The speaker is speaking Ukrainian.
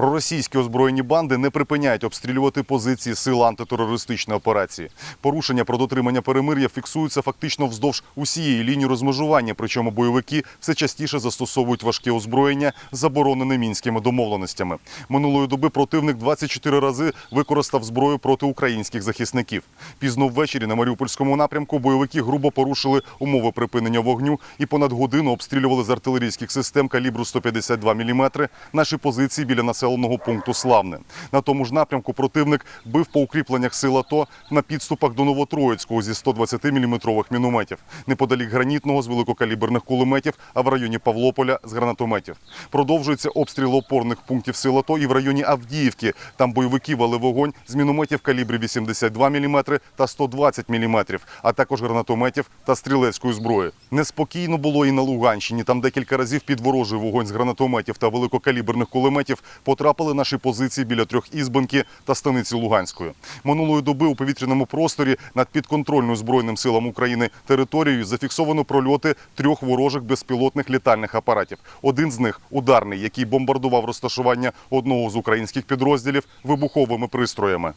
Проросійські озброєні банди не припиняють обстрілювати позиції сил антитерористичної операції. Порушення про дотримання перемир'я фіксуються фактично вздовж усієї лінії розмежування. Причому бойовики все частіше застосовують важке озброєння, заборонене мінськими домовленостями. Минулої доби противник 24 рази використав зброю проти українських захисників. Пізно ввечері на Маріупольському напрямку бойовики грубо порушили умови припинення вогню і понад годину обстрілювали з артилерійських систем калібру 152 мм наші позиції біля населеного пункту Славне. На тому ж напрямку противник бив по укріпленнях сил АТО на підступах до Новотроїцького зі 120 мм мінометів, неподалік гранітного з великокаліберних кулеметів, а в районі Павлополя з гранатометів. Продовжується обстріл опорних пунктів сил АТО і в районі Авдіївки. Там бойовики вели вогонь з мінометів калібрі 82 мм та 120 мм, а також гранатометів та стрілецької зброї. Неспокійно було і на Луганщині. Там декілька разів під ворожий вогонь з гранатометів та великокаліберних кулеметів потрапили наші позиції біля трьох ізбанки та станиці Луганської. Минулої доби у повітряному просторі над підконтрольною Збройним силам України територією зафіксовано прольоти трьох ворожих безпілотних літальних апаратів. Один з них ударний, який бомбардував розташування одного з українських підрозділів вибуховими пристроями.